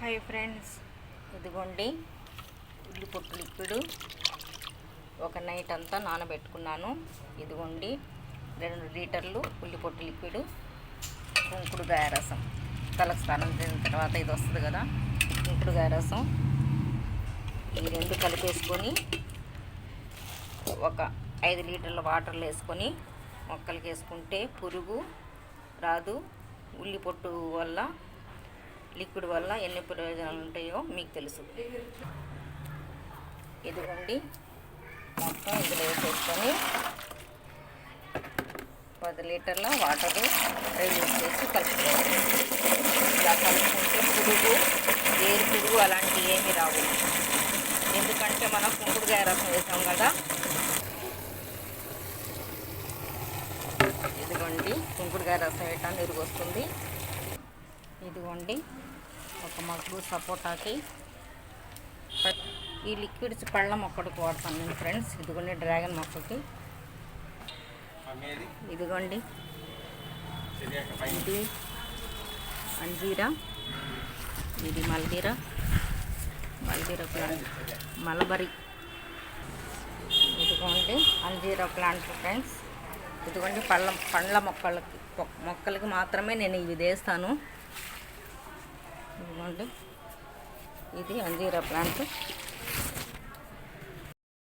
Hi friends. ఇదిగోండి ఉల్లి పొట్టులు ఇప్పుడు ఒక నైట్ అంతా నానబెట్టుకున్నాను. ఇదిగోండి రెండు లీటర్లు ఉల్లి పొట్టు లిక్విడ్ కుంకుడుగాయ రసం. తలకు స్నానం చేసిన తర్వాత ఇది వస్తుంది కదా కుంకుడుగాయ రసం. ఈ రెండు కలిపేసుకొని ఒక ఐదు లీటర్ల వాటర్లు వేసుకొని మొక్కలకి వేసుకుంటే పురుగు రాదు. ఉల్లి పొట్టు వల్ల లిక్విడ్ వల్ల ఎన్ని ప్రయోజనాలు ఉంటాయో మీకు తెలుసు. ఇదిగోండి. మొత్తం ఇందులో వేసేసుకొని పది లీటర్ల వాటర్ యూస్ చేసి కలుపుకోవాలి. ఇలా కలుపుకుంటే పురుగు ఏరు పురుగు అలాంటివి ఏమీ రావు. ఎందుకంటే మనం కుంకుడుకాయ రసం వేసాం కదా. ఇదిగోండి కుంకుడుకాయ రసం వేయటానికి ఎరుగు వస్తుంది. ఇదిగోండి. ఒక మగ్గు సపోటాకి. ఈ లిక్విడ్స్ పళ్ళ మొక్కడికి వాడతాను నేను ఫ్రెండ్స్. ఇదిగోండి డ్రాగన్ మొక్కకి. ఇదిగోండి. ఇది అంజీరా. ఇది మల్దీరా మల్దీరా ప్లాంట్. మలబరి. ఇదిగోండి అంజీరా ప్లాంట్ ఫ్రెండ్స్. ఇదిగోండి పళ్ళ పండ్ల మొక్కలకి మొక్కలకి మాత్రమే నేను ఇవి వేస్తాను. ఇదిగోండి ఇది అంజీరా ప్లాంట్.